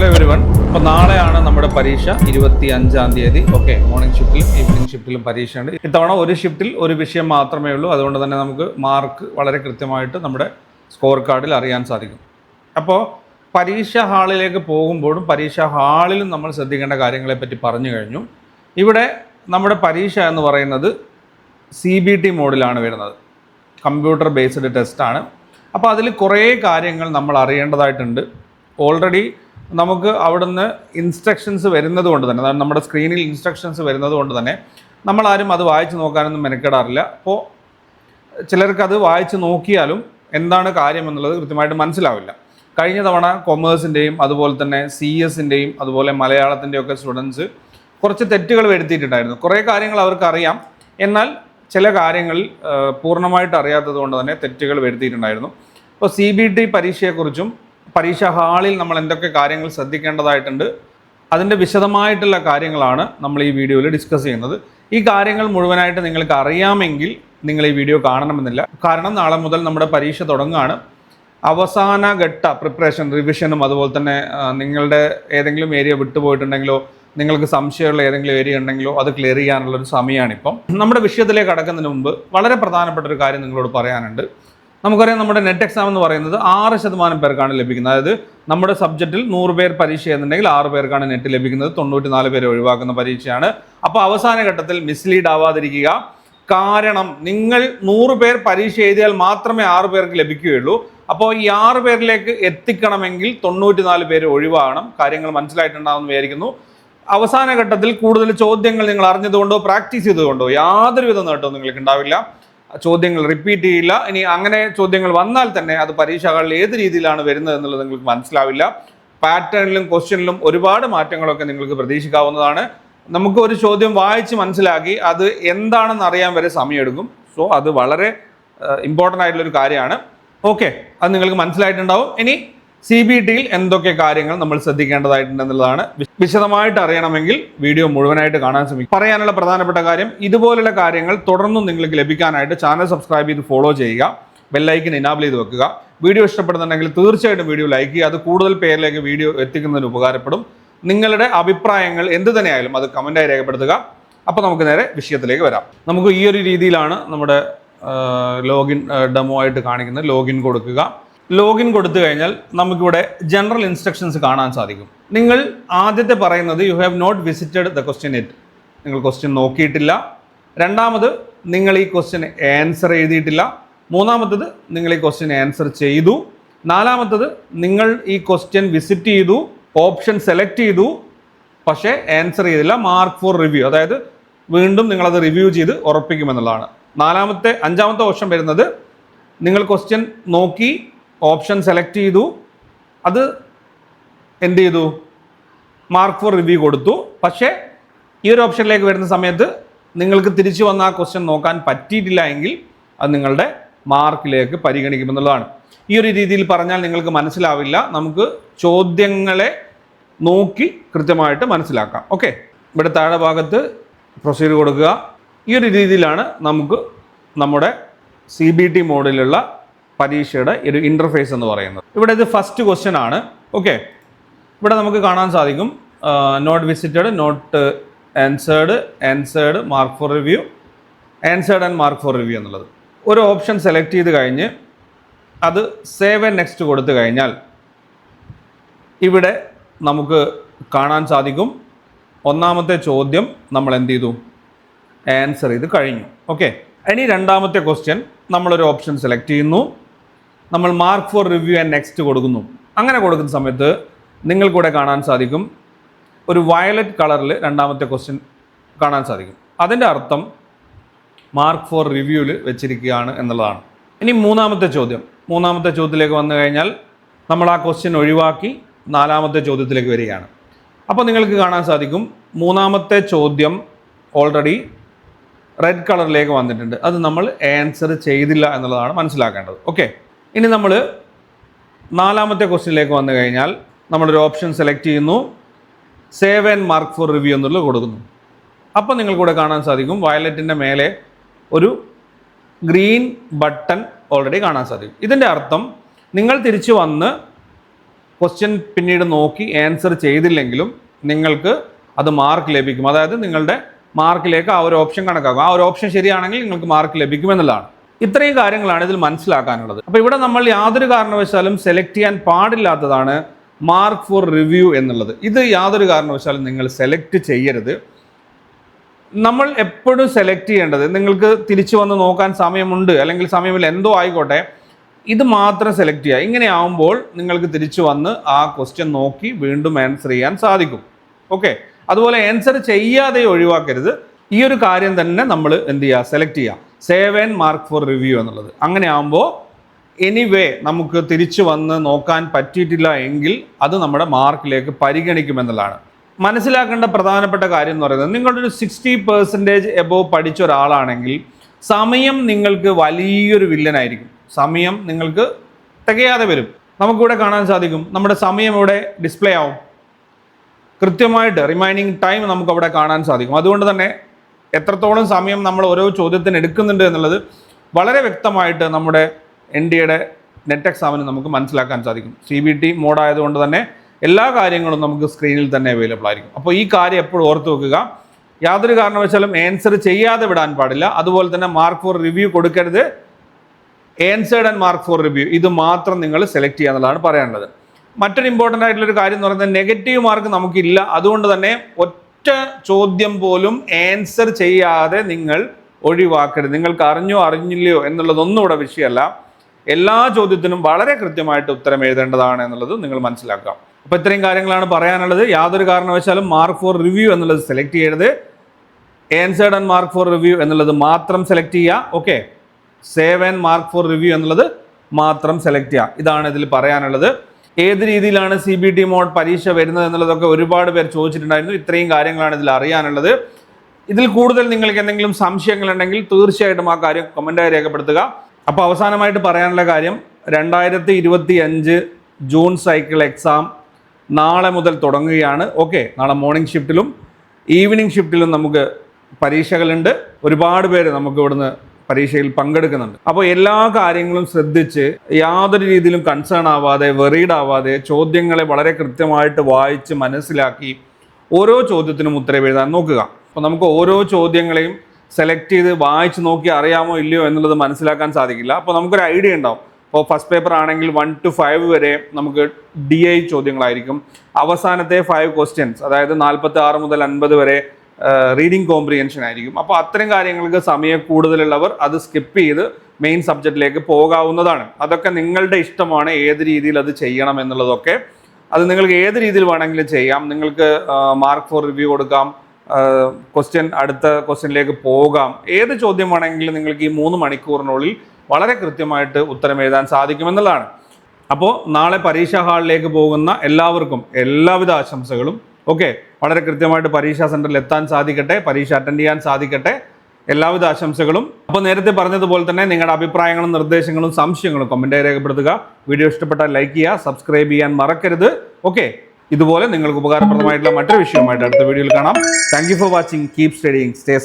Hello every one അപ്പോൾ നാളെയാണ് നമ്മുടെ പരീക്ഷ ഇരുപത്തി അഞ്ചാം തീയതി ഓക്കെ മോർണിംഗ് ഷിഫ്റ്റിലും ഈവനിങ് ഷിഫ്റ്റിലും പരീക്ഷയുണ്ട് ഇത്തവണ ഒരു ഷിഫ്റ്റിൽ ഒരു വിഷയം മാത്രമേ ഉള്ളൂ. അതുകൊണ്ട് തന്നെ നമുക്ക് മാർക്ക് വളരെ കൃത്യമായിട്ട് നമ്മുടെ സ്കോർ കാർഡിൽ അറിയാൻ സാധിക്കും. അപ്പോൾ പരീക്ഷ ഹാളിലേക്ക് പോകുമ്പോഴും പരീക്ഷ ഹാളിലും നമ്മൾ ശ്രദ്ധിക്കേണ്ട കാര്യങ്ങളെ പറ്റി പറഞ്ഞു കഴിഞ്ഞു. ഇവിടെ നമ്മുടെ പരീക്ഷ എന്ന് പറയുന്നത് സി ബി ടി മോഡിലാണ് വരുന്നത്. കമ്പ്യൂട്ടർ ബേസ്ഡ് ടെസ്റ്റാണ് അപ്പോൾ അതിൽ കുറേ കാര്യങ്ങൾ നമ്മൾ അറിയേണ്ടതായിട്ടുണ്ട്. ഓൾറെഡി നമുക്ക് അവിടുന്ന് ഇൻസ്ട്രക്ഷൻസ് വരുന്നത് കൊണ്ട് തന്നെ അതായത് നമ്മുടെ സ്ക്രീനിൽ ഇൻസ്ട്രക്ഷൻസ് വരുന്നത് കൊണ്ട് തന്നെ നമ്മളാരും അത് വായിച്ച് നോക്കാനൊന്നും മെനക്കെടാറില്ല. അപ്പോൾ ചിലർക്ക് അത് വായിച്ച് നോക്കിയാലും എന്താണ് കാര്യം എന്നുള്ളത് കൃത്യമായിട്ട് മനസ്സിലാവില്ല. കഴിഞ്ഞ തവണ കൊമേഴ്സിന്റെയും അതുപോലെ തന്നെ സി എസിന്റെയും അതുപോലെ മലയാളത്തിന്റെയും ഒക്കെ സ്റ്റുഡൻസ് കുറച്ച് തെറ്റുകൾ വരുത്തിയിട്ടുണ്ടായിരുന്നു. കുറേ കാര്യങ്ങൾ അവർക്ക് അറിയാം. എന്നാൽ ചില കാര്യങ്ങൾ പൂർണമായിട്ട് അറിയാത്തത് കൊണ്ട് തന്നെ തെറ്റുകൾ വരുത്തിയിട്ടുണ്ടായിരുന്നു. അപ്പോൾ സി ബി ടി പരീക്ഷയെക്കുറിച്ചും പരീക്ഷാ ഹാളിൽ നമ്മൾ എന്തൊക്കെ കാര്യങ്ങൾ ശ്രദ്ധിക്കേണ്ടതായിട്ടുണ്ട് അതിന്റെ വിശദമായിട്ടുള്ള കാര്യങ്ങളാണ് നമ്മൾ ഈ വീഡിയോയിൽ ഡിസ്കസ് ചെയ്യുന്നത്. ഈ കാര്യങ്ങൾ മുഴുവനായിട്ട് നിങ്ങൾക്ക് അറിയാമെങ്കിൽ നിങ്ങൾ ഈ വീഡിയോ കാണണമെന്നില്ല. കാരണം നാളെ മുതൽ നമ്മുടെ പരീക്ഷ തുടങ്ങുകയാണ്. അവസാന ഘട്ട പ്രിപ്പറേഷൻ റിവിഷനും അതുപോലെ തന്നെ നിങ്ങളുടെ ഏതെങ്കിലും ഏരിയ വിട്ടുപോയിട്ടുണ്ടെങ്കിലോ നിങ്ങൾക്ക് സംശയമുള്ള ഏതെങ്കിലും ഏരിയ ഉണ്ടെങ്കിലോ അത് ക്ലിയർ ചെയ്യാനുള്ള ഒരു സമയമാണ് ഇപ്പം നമ്മുടെ വിഷയത്തിലേക്ക് കടക്കുന്നതിന് മുമ്പ് വളരെ പ്രധാനപ്പെട്ട ഒരു കാര്യം നിങ്ങളോട് പറയാനുണ്ട്. നമുക്കറിയാം നമ്മുടെ നെറ്റ് എക്സാം എന്ന് പറയുന്നത് ആറ് ശതമാനം പേർക്കാണ് ലഭിക്കുന്നത്. അതായത് നമ്മുടെ സബ്ജക്റ്റിൽ നൂറ് പേർ പരീക്ഷ എന്നുണ്ടെങ്കിൽ ആറ് പേർക്കാണ് നെറ്റ് ലഭിക്കുന്നത്. തൊണ്ണൂറ്റി നാല് പേരെ ഒഴിവാക്കുന്ന പരീക്ഷയാണ്. അപ്പോൾ അവസാന ഘട്ടത്തിൽ മിസ്ലീഡ് ആവാതിരിക്കുക. കാരണം നിങ്ങൾ നൂറ് പേർ പരീക്ഷ എഴുതിയാൽ മാത്രമേ ആറ് പേർക്ക് ലഭിക്കുകയുള്ളൂ. അപ്പോൾ ഈ ആറ് പേരിലേക്ക് എത്തിക്കണമെങ്കിൽ തൊണ്ണൂറ്റി നാല് പേര് ഒഴിവാകണം. കാര്യങ്ങൾ മനസ്സിലായിട്ടുണ്ടാവുമെന്ന് വിചാരിക്കുന്നു അവസാന ഘട്ടത്തിൽ കൂടുതൽ ചോദ്യങ്ങൾ നിങ്ങൾ അറിഞ്ഞതുകൊണ്ടോ പ്രാക്ടീസ് ചെയ്തുകൊണ്ടോ യാതൊരുവിധ നേട്ടവും നിങ്ങൾക്ക് ഉണ്ടാവില്ല ചോദ്യങ്ങൾ റിപ്പീറ്റ് ചെയ്യില്ല. ഇനി അങ്ങനെ ചോദ്യങ്ങൾ വന്നാൽ തന്നെ അത് പരീക്ഷകളിൽ ഏത് രീതിയിലാണ് വരുന്നത് എന്നുള്ളത് നിങ്ങൾക്ക് മനസ്സിലാവില്ല. പാറ്റേണിലും ക്വസ്റ്റ്യനിലും ഒരുപാട് മാറ്റങ്ങളൊക്കെ നിങ്ങൾക്ക് പ്രതീക്ഷിക്കാവുന്നതാണ്. നമുക്ക് ഒരു ചോദ്യം വായിച്ച് മനസ്സിലാക്കി അത് എന്താണെന്ന് അറിയാൻ വരെ സമയമെടുക്കും. സോ അത് വളരെ ഇമ്പോർട്ടന്റ് ആയിട്ടുള്ളൊരു കാര്യമാണ്. ഓക്കെ അത് നിങ്ങൾക്ക് മനസ്സിലായിട്ടുണ്ടാവും. ഇനി സി ബി ടിയിൽ എന്തൊക്കെ കാര്യങ്ങൾ നമ്മൾ ശ്രദ്ധിക്കേണ്ടതായിട്ടുണ്ടെന്നുള്ളതാണ് വിശദമായിട്ട് അറിയണമെങ്കിൽ വീഡിയോ മുഴുവനായിട്ട് കാണാൻ ശ്രമിക്കും പറയാനുള്ള പ്രധാനപ്പെട്ട കാര്യം ഇതുപോലുള്ള കാര്യങ്ങൾ തുടർന്നും നിങ്ങൾക്ക് ലഭിക്കാനായിട്ട് ചാനൽ സബ്സ്ക്രൈബ് ചെയ്ത് ഫോളോ ചെയ്യുക ബെല്ലൈക്കൻ ഇനാബിൾ ചെയ്ത് വെക്കുക. വീഡിയോ ഇഷ്ടപ്പെടുന്നുണ്ടെങ്കിൽ തീർച്ചയായിട്ടും വീഡിയോ ലൈക്ക് ചെയ്യുക. അത് കൂടുതൽ പേരിലേക്ക് വീഡിയോ എത്തിക്കുന്നതിന് ഉപകാരപ്പെടും. നിങ്ങളുടെ അഭിപ്രായങ്ങൾ എന്ത് തന്നെയായാലും അത് കമന്റായി രേഖപ്പെടുത്തുക. അപ്പോൾ നമുക്ക് നേരെ വിഷയത്തിലേക്ക് വരാം. നമുക്ക് ഈ ഒരു രീതിയിലാണ് നമ്മുടെ ലോഗിൻ ഡെമോ ആയിട്ട് കാണിക്കുന്നത്. ലോഗിൻ കൊടുക്കുക. ലോഗിൻ കൊടുത്തു കഴിഞ്ഞാൽ നമുക്കിവിടെ ജനറൽ ഇൻസ്ട്രക്ഷൻസ് കാണാൻ സാധിക്കും. നിങ്ങൾ ആദ്യത്തെ പറയുന്നത് you have not visited the question it നിങ്ങൾ ക്വസ്റ്റ്യൻ നോക്കിയിട്ടില്ല. രണ്ടാമത് നിങ്ങൾ ഈ ക്വസ്റ്റ്യൻ ആൻസർ എഴുതിയിട്ടില്ല. മൂന്നാമത്തത് നിങ്ങൾ ഈ ക്വസ്റ്റ്യൻ ആൻസർ ചെയ്തു. നാലാമത്തത് നിങ്ങൾ ഈ ക്വസ്റ്റ്യൻ വിസിറ്റ് ചെയ്തു. ഓപ്ഷൻ സെലക്ട് ചെയ്തു. പക്ഷേ ആൻസർ ചെയ്തില്ല. മാർക്ക് ഫോർ റിവ്യൂ അതായത് വീണ്ടും നിങ്ങളത് റിവ്യൂ ചെയ്ത് ഉറപ്പിക്കുമെന്നുള്ളതാണ്. നാലാമത്തെ അഞ്ചാമത്തെ ഓപ്ഷൻ വരുന്നത് നിങ്ങൾ ക്വസ്റ്റ്യൻ നോക്കി ഓപ്ഷൻ സെലക്ട് ചെയ്തു. അത് എന്ത് ചെയ്തു? മാർക്ക് ഫോർ റിവ്യൂ കൊടുത്തു. പക്ഷേ ഈ ഒരു ഓപ്ഷനിലേക്ക് വരുന്ന സമയത്ത് നിങ്ങൾക്ക് തിരിച്ചു വന്ന ആ ക്വസ്റ്റ്യൻ നോക്കാൻ പറ്റിയിട്ടില്ല എങ്കിൽ അത് നിങ്ങളുടെ മാർക്കിലേക്ക് പരിഗണിക്കുമെന്നുള്ളതാണ്. ഈ ഒരു രീതിയിൽ പറഞ്ഞാൽ നിങ്ങൾക്ക് മനസ്സിലാവില്ല. നമുക്ക് ചോദ്യങ്ങളെ നോക്കി കൃത്യമായിട്ട് മനസ്സിലാക്കാം. ഓക്കെ ഇവിടെ താഴെ ഭാഗത്ത് പ്രൊസീഡ് കൊടുക്കുക. ഈ ഒരു രീതിയിലാണ് നമുക്ക് നമ്മുടെ സി ബി ടി മോഡിലുള്ള പരീക്ഷയുടെ ഒരു ഇന്റർഫേസ് എന്ന് പറയുന്നത്. ഇവിടെ ഇത് ഫസ്റ്റ് ക്വസ്റ്റ്യൻ ആണ്. ഓക്കെ ഇവിടെ നമുക്ക് കാണാൻ സാധിക്കും. Not visited not answered answered mark for review answered and mark for review എന്നുള്ളത്. ഒരു ഓപ്ഷൻ സെലക്ട് ചെയ്ത് കഴിഞ്ഞ് അത് സേവ് ആൻഡ് നെക്സ്റ്റ് കൊടുത്തു കഴിഞ്ഞാൽ ഇവിടെ നമുക്ക് കാണാൻ സാധിക്കും. ഒന്നാമത്തെ ചോദ്യം നമ്മൾ എന്ത് ചെയ്തു? ആൻസർ ചെയ്ത് കഴിഞ്ഞു. ഓക്കെ ഇനി രണ്ടാമത്തെ ക്വസ്റ്റ്യൻ നമ്മളൊരു ഓപ്ഷൻ സെലക്ട് ചെയ്യുന്നു. നമ്മൾ mark for review and next കൊടുക്കുന്നു. അങ്ങനെ കൊടുക്കുന്ന സമയത്ത് നിങ്ങൾക്കൂടെ കാണാൻ സാധിക്കും. ഒരു വയലറ്റ് കളറിൽ രണ്ടാമത്തെ ക്വസ്റ്റ്യൻ കാണാൻ സാധിക്കും. അതിന്റെ അർത്ഥം മാർക്ക് ഫോർ റിവ്യൂവിൽ വെച്ചിരിക്കുകയാണ് എന്നുള്ളതാണ്. ഇനി മൂന്നാമത്തെ ചോദ്യം. മൂന്നാമത്തെ ചോദ്യത്തിലേക്ക് വന്നു കഴിഞ്ഞാൽ നമ്മൾ ആ ക്വസ്റ്റ്യൻ ഒഴിവാക്കി നാലാമത്തെ ചോദ്യത്തിലേക്ക് വരികയാണ്. അപ്പോൾ നിങ്ങൾക്ക് കാണാൻ സാധിക്കും. മൂന്നാമത്തെ ചോദ്യം ഓൾറെഡി റെഡ് കളറിലേക്ക് വന്നിട്ടുണ്ട്. അത് നമ്മൾ ആൻസർ ചെയ്തില്ല എന്നുള്ളതാണ് മനസ്സിലാക്കേണ്ടത്. ഓക്കെ ഇനി നമ്മൾ നാലാമത്തെ ക്വസ്റ്റ്യനിലേക്ക് വന്നു കഴിഞ്ഞാൽ നമ്മളൊരു ഓപ്ഷൻ സെലക്ട് ചെയ്യുന്നു. Save and mark for review എന്നുള്ളത് കൊടുക്കുന്നു. അപ്പോൾ നിങ്ങൾക്കൂടെ കാണാൻ സാധിക്കും. വയലറ്റിന്റെ മേലെ ഒരു ഗ്രീൻ ബട്ടൺ ഓൾറെഡി കാണാൻ സാധിക്കും. ഇതിന്റെ അർത്ഥം നിങ്ങൾ തിരിച്ചു വന്ന് ക്വസ്റ്റ്യൻ പിന്നീട് നോക്കി ആൻസർ ചെയ്തില്ലെങ്കിലും നിങ്ങൾക്ക് അത് മാർക്ക് ലഭിക്കും. അതായത് നിങ്ങളുടെ മാർക്കിലേക്ക് ആ ഒരു ഓപ്ഷൻ കണക്കാക്കും. ആ ഒരു ഓപ്ഷൻ ശരിയാണെങ്കിൽ നിങ്ങൾക്ക് മാർക്ക് ലഭിക്കും എന്നുള്ളതാണ്. ഇത്രയും കാര്യങ്ങളാണ് ഇതിൽ മനസ്സിലാക്കാനുള്ളത്. അപ്പോൾ ഇവിടെ നമ്മൾ യാതൊരു കാരണവശാലും സെലക്ട് ചെയ്യാൻ പാടില്ലാത്തതാണ് മാർക്ക് ഫോർ റിവ്യൂ എന്നുള്ളത്. ഇത് യാതൊരു കാരണവശാലും നിങ്ങൾ സെലക്ട് ചെയ്യരുത്. നമ്മൾ എപ്പോഴും സെലക്ട് ചെയ്യേണ്ടത് നിങ്ങൾക്ക് തിരിച്ചു വന്ന് നോക്കാൻ സമയമുണ്ട് അല്ലെങ്കിൽ സമയമില്ല എന്തോ ആയിക്കോട്ടെ ഇത് മാത്രം സെലക്ട് ചെയ്യുക. ഇങ്ങനെ ആവുമ്പോൾ നിങ്ങൾക്ക് തിരിച്ചു വന്ന് ആ ക്വസ്റ്റ്യൻ നോക്കി വീണ്ടും ആൻസർ ചെയ്യാൻ സാധിക്കും. ഓക്കെ അതുപോലെ ആൻസർ ചെയ്യാതെ ഒഴിവാക്കരുത്. ഈ ഒരു കാര്യം തന്നെ നമ്മൾ എന്ത് ചെയ്യുക? സെലക്ട് ചെയ്യുക. Save and mark for review എന്നുള്ളത്. അങ്ങനെ ആകുമ്പോൾ എനിവേ നമുക്ക് തിരിച്ചു വന്ന് നോക്കാൻ പറ്റിയിട്ടില്ല എങ്കിൽ അത് നമ്മുടെ മാർക്കിലേക്ക് പരിഗണിക്കുമെന്നുള്ളതാണ് മനസ്സിലാക്കേണ്ട പ്രധാനപ്പെട്ട കാര്യം എന്ന് പറയുന്നത് നിങ്ങളുടെ ഒരു സിക്സ്റ്റി പെർസെന്റേജ് എബോവ് പഠിച്ച ഒരാളാണെങ്കിൽ സമയം നിങ്ങൾക്ക് വലിയൊരു വില്ലനായിരിക്കും സമയം നിങ്ങൾക്ക് തികയാതെ വരും. നമുക്കിവിടെ കാണാൻ സാധിക്കും. നമ്മുടെ സമയം ഇവിടെ ഡിസ്പ്ലേ ആവും. കൃത്യമായിട്ട് റിമൈനിങ് ടൈം നമുക്ക് അവിടെ കാണാൻ സാധിക്കും. അതുകൊണ്ട് തന്നെ എത്രത്തോളം സമയം നമ്മൾ ഓരോ ചോദ്യത്തിന് എടുക്കുന്നുണ്ട് എന്നുള്ളത് വളരെ വ്യക്തമായിട്ട് നമ്മുടെ എൻ ഡി എയുടെ നെറ്റ് എക്സാമിന് നമുക്ക് മനസ്സിലാക്കാൻ സാധിക്കും. സി ബി ടി മോഡായതുകൊണ്ട് തന്നെ എല്ലാ കാര്യങ്ങളും നമുക്ക് സ്ക്രീനിൽ തന്നെ അവൈലബിൾ ആയിരിക്കും. അപ്പോൾ ഈ കാര്യം എപ്പോഴും ഓർത്ത് വെക്കുക. യാതൊരു കാരണവശാലും ആൻസർ ചെയ്യാതെ വിടാൻ പാടില്ല. അതുപോലെ തന്നെ മാർക്ക് ഫോർ റിവ്യൂ കൊടുക്കരുത്. Answered and mark for review ഇത് മാത്രം നിങ്ങൾ സെലക്ട് ചെയ്യുക എന്നുള്ളതാണ് പറയാനുള്ളത്. മറ്റൊരു ഇമ്പോർട്ടന്റ് ആയിട്ടുള്ളൊരു കാര്യം എന്ന് പറയുന്നത് നെഗറ്റീവ് മാർക്ക് നമുക്കില്ല. അതുകൊണ്ട് തന്നെ ഒറ്റ ചോദ്യം പോലും ആൻസർ ചെയ്യാതെ നിങ്ങൾ ഒഴിവാക്കരുത്. നിങ്ങൾക്ക് അറിഞ്ഞോ അറിഞ്ഞില്ലയോ എന്നുള്ളതൊന്നും ഇവിടെ വിഷയമല്ല. എല്ലാ ചോദ്യത്തിനും വളരെ കൃത്യമായിട്ട് ഉത്തരം എഴുതേണ്ടതാണ് എന്നുള്ളത് നിങ്ങൾ മനസ്സിലാക്കാം. അപ്പോൾ ഇത്രയും കാര്യങ്ങളാണ് പറയാനുള്ളത്. യാതൊരു കാരണവശാലും മാർക്ക് ഫോർ റിവ്യൂ എന്നുള്ളത് സെലക്ട് ചെയ്യരുത്. Answered and mark for review എന്നുള്ളത് മാത്രം സെലക്ട് ചെയ്യുക okay save and mark for review എന്നുള്ളത് മാത്രം സെലക്ട് ചെയ്യുക ഇതാണ് ഇതിൽ പറയാനുള്ളത്. ഏത് രീതിയിലാണ് സി ബി ടി മോഡ് പരീക്ഷ വരുന്നത് എന്നുള്ളതൊക്കെ ഒരുപാട് പേർ ചോദിച്ചിട്ടുണ്ടായിരുന്നു. ഇത്രയും കാര്യങ്ങളാണ് ഇതിൽ അറിയാനുള്ളത്. ഇതിൽ കൂടുതൽ നിങ്ങൾക്ക് എന്തെങ്കിലും സംശയങ്ങളുണ്ടെങ്കിൽ തീർച്ചയായിട്ടും ആ കാര്യം കമന്റായി രേഖപ്പെടുത്തുക. അപ്പോൾ അവസാനമായിട്ട് പറയാനുള്ള കാര്യം രണ്ടായിരത്തി ഇരുപത്തി അഞ്ച് ജൂൺ സൈക്കിൾ എക്സാം നാളെ മുതൽ തുടങ്ങുകയാണ്. ഓക്കെ നാളെ മോർണിംഗ് ഷിഫ്റ്റിലും ഈവനിങ് ഷിഫ്റ്റിലും നമുക്ക് പരീക്ഷകളുണ്ട്. ഒരുപാട് പേര് നമുക്ക് ഇവിടുന്ന് പരീക്ഷയിൽ പങ്കെടുക്കുന്നുണ്ട്. അപ്പോൾ എല്ലാ കാര്യങ്ങളും ശ്രദ്ധിച്ച് യാതൊരു രീതിയിലും കൺസേൺ ആവാതെ വെറീഡ് ആവാതെ ചോദ്യങ്ങളെ വളരെ കൃത്യമായിട്ട് വായിച്ച് മനസ്സിലാക്കി ഓരോ ചോദ്യത്തിനും ഉത്തരം എഴുതാൻ നോക്കുക. അപ്പോൾ നമുക്ക് ഓരോ ചോദ്യങ്ങളെയും സെലക്ട് ചെയ്ത് വായിച്ച് നോക്കി അറിയാമോ ഇല്ലയോ എന്നുള്ളത് മനസ്സിലാക്കാൻ സാധിക്കില്ല. അപ്പോൾ നമുക്കൊരു ഐഡിയ ഉണ്ടാവും. ഇപ്പോൾ ഫസ്റ്റ് പേപ്പർ ആണെങ്കിൽ വൺ ടു ഫൈവ് വരെ നമുക്ക് ഡി ഐ ചോദ്യങ്ങളായിരിക്കും. അവസാനത്തെ ഫൈവ് ക്വസ്റ്റ്യൻസ് അതായത് നാൽപ്പത്തി ആറ് മുതൽ അൻപത് വരെ റീഡിംഗ് കോംപ്രിയൻഷൻ ആയിരിക്കും. അപ്പോൾ അത്തരം കാര്യങ്ങൾക്ക് സമയം കൂടുതലുള്ളവർ അത് സ്കിപ്പ് ചെയ്ത് മെയിൻ സബ്ജക്റ്റിലേക്ക് പോകാവുന്നതാണ്. അതൊക്കെ നിങ്ങളുടെ ഇഷ്ടമാണ് ഏത് രീതിയിൽ അത് ചെയ്യണം എന്നുള്ളതൊക്കെ. അത് നിങ്ങൾക്ക് ഏത് രീതിയിൽ വേണമെങ്കിലും ചെയ്യാം. നിങ്ങൾക്ക് മാർക്ക് ഫോർ റിവ്യൂ കൊടുക്കാം ക്വസ്റ്റ്യൻ അടുത്ത ക്വസ്റ്റ്യനിലേക്ക് പോകാം. ഏത് ചോദ്യം വേണമെങ്കിലും നിങ്ങൾക്ക് ഈ മൂന്ന് മണിക്കൂറിനുള്ളിൽ വളരെ കൃത്യമായിട്ട് ഉത്തരം എഴുതാൻ സാധിക്കുമെന്നുള്ളതാണ് അപ്പോൾ നാളെ പരീക്ഷാ ഹാളിലേക്ക് പോകുന്ന എല്ലാവർക്കും എല്ലാവിധ ആശംസകളും. ഓക്കെ വളരെ കൃത്യമായിട്ട് പരീക്ഷാ സെന്ററിൽ എത്താൻ സാധിക്കട്ടെ പരീക്ഷ അറ്റൻഡ് ചെയ്യാൻ സാധിക്കട്ടെ. എല്ലാവിധ ആശംസകളും. അപ്പോൾ നേരത്തെ പറഞ്ഞതുപോലെ തന്നെ നിങ്ങളുടെ അഭിപ്രായങ്ങളും നിർദ്ദേശങ്ങളും സംശയങ്ങളും കമന്റായി രേഖപ്പെടുത്തുക. വീഡിയോ ഇഷ്ടപ്പെട്ടാൽ ലൈക്ക് ചെയ്യുക സബ്സ്ക്രൈബ് ചെയ്യാൻ മറക്കരുത്. ഓക്കെ ഇതുപോലെ നിങ്ങൾക്ക് ഉപകാരപ്രദമായിട്ടുള്ള മറ്റൊരു വിഷയവുമായിട്ട് അടുത്ത വീഡിയോയിൽ കാണാം. Thank for watching keep studying stay